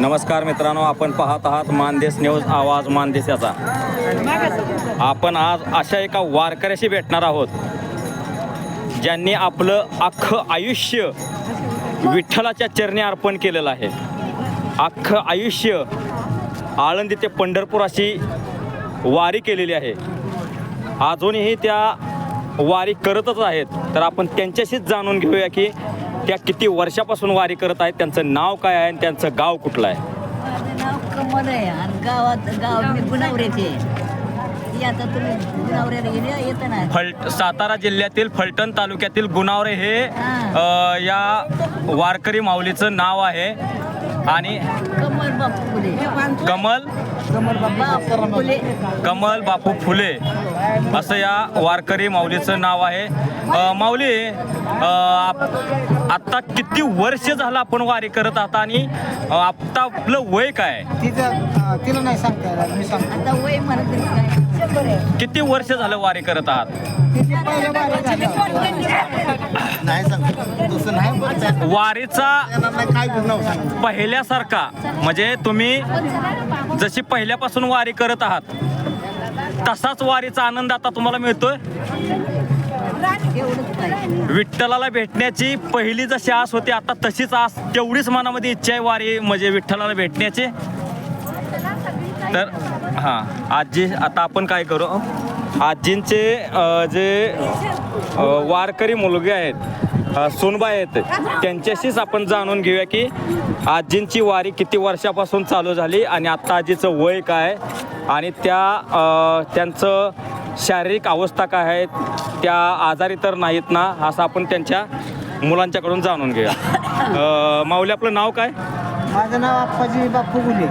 नमस्कार मित्रांनो आपण पाहत आहात मानदेश न्यूज आवाज मानदेशाचा आपण आज अशा एका वारकऱ्याशी भेटणार आहोत ज्यांनी आपलं अख्खं आयुष्य विठ्ठलाच्या चरणी अर्पण केलेलं आहे. अख्खं आयुष्य आळंदी ते पंढरपूर अशी वारी केलेली आहे. अजूनही त्या वारी करतच आहेत. तर आपण त्यांच्याशीच जाणून घेऊया की त्या किती वर्षापासून वारी करत आहेत त्यांचं नाव काय आहे आणि त्यांचं गाव कुठलं आहे? माझं नाव कमल आहे आणि गावात गाव मी गुणावऱ्याचे ती आता तुम्ही गुणावऱ्याला गेले येतं ना. फल सातारा जिल्ह्यातील फलटण तालुक्यातील गुणावरे हे. अ, या वारकरी माऊलीचं नाव आहे. आणि कमल बापू फुले. कमल? कमल बापू फुले. कमल बापू फुले. असं या वारकरी माऊलीचं नाव आहे. माऊली अ, आप- आता किती वर्ष झालं आपण वारी करत आहात आणि अ, आता आपलं वय काय? तिला नाही सांगता येणार मी सांगतो. आता वय म्हणत नाही. काय शंभर आहे. किती वर्ष झालं वारी करत आहात? तिची पहिल्या बारी झाली नाही सांगतो. तसं नाही बोलता वारीचा काय पहिल्यासारखा म्हणजे तुम्ही जशी पहिल्यापासून वारी करत आहात तसाच वारीचा आनंद आता तुम्हाला मिळतोय? विठ्ठलाला भेटण्याची पहिली जशी आस होती आता तशीच आस तेवढीच मनामध्ये इच्छा आहे वारी म्हणजे विठ्ठलाला भेटण्याची. तर हां आजी आता आपण काय करू? आजींचे अ, जे अ, वारकरी मुलगे आहेत अ, सुनबाई आहेत त्यांच्याशीच आपण जाणून घेऊया की आजींची वारी किती वर्षापासून चालू झाली आणि आत्ता आजीचं वय काय आणि त्या अ, त्यांचं शारीरिक अवस्था काय आहेत त्या आजारी तर नाहीत ना असं आपण त्यांच्या मुलांच्याकडून जाणून घेऊया. अ, माऊली आपलं नाव काय? माझं नाव आप्पाजी बापू गुले.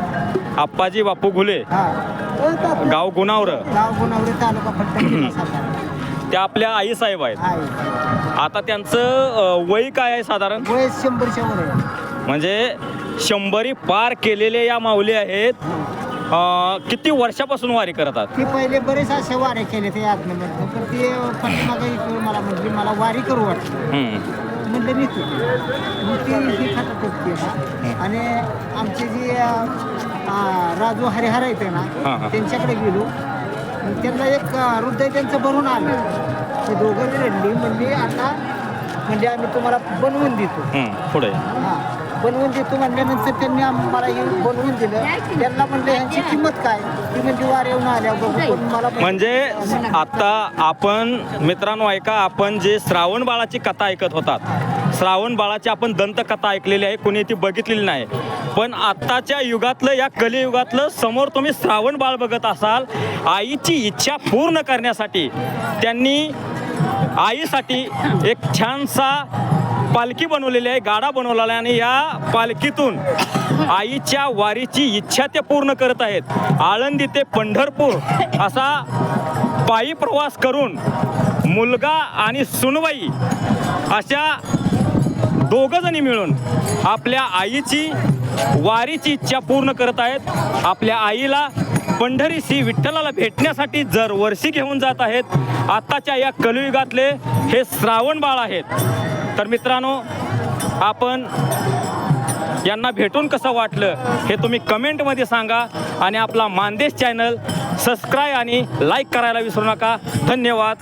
आप्पाजी बापू घुले हा. गाव गुणावरं. गाव गुणावरी तालुका फलटण जिल्हा सातारा. त्या आपल्या आई साहेब आहेत. आहे आता त्यांचं अ, वय काय आहे साधारण? वय शंभरच्या वर आहे. म्हणजे शंभरी पार केलेले या माऊली आहेत. अ, किती वर्षापासून वारी करतात? ती पहिले बरेच असे वारे केले ते आत्ममध्ये पण ते मला म्हटली मला वारी करू हम्म. म्हणलं मी तू मग ती ही खातात होती आणि आमचे जे राजू हरिहर आहेत ना. त्यांच्याकडे गेलो. त्यांना एक हृदय त्यांचं भरून आलं. ते दोघं रडली. म्हणजे आता म्हणजे आम्ही तुम्हाला बनवून देतो. पुढे. बनवून देतो म्हणल्यानंतर त्यांनी आम्हाला हे बनवून दिलं. त्यांना म्हणलं ह्यांची किंमत काय? ती म्हणजे वार येऊन आल्या. मला म्हणजे आता आपण मित्रांनो ऐका आपण जे श्रावण बाळाची कथा ऐकत होतात श्रावण बाळाची आपण दंतकथा ऐकलेली आहे. कोणी ती बघितलेली नाही. पण आत्ताच्या युगातलं या कलियुगातलं समोर तुम्ही श्रावण बाळ बघत असाल आईची इच्छा पूर्ण करण्यासाठी त्यांनी आईसाठी एक छानसा पालखी बनवलेली आहे गाडा बनवलेला आहे. आणि या पालखीतून आईच्या वारीची इच्छा ते पूर्ण करत आहेत. आळंदी ते पंढरपूर असा पायी प्रवास करून मुलगा आणि सुनवाई अशा दोघं जणी मिळून आपल्या आईची वारीची इच्छा पूर्ण करत आहेत. आपल्या आईला पंढरीशी विठ्ठलाला भेटण्यासाठी जर वर्षी घेऊन जात आहेत आत्ताच्या या कलियुगातले हे श्रावण बाळ आहेत. तर मित्रांनो आपण यांना भेटून कसं वाटलं हे तुम्ही कमेंटमध्ये सांगा आणि आपला मानदेश चॅनल सबस्क्राईब आणि लाईक करायला विसरू नका. धन्यवाद.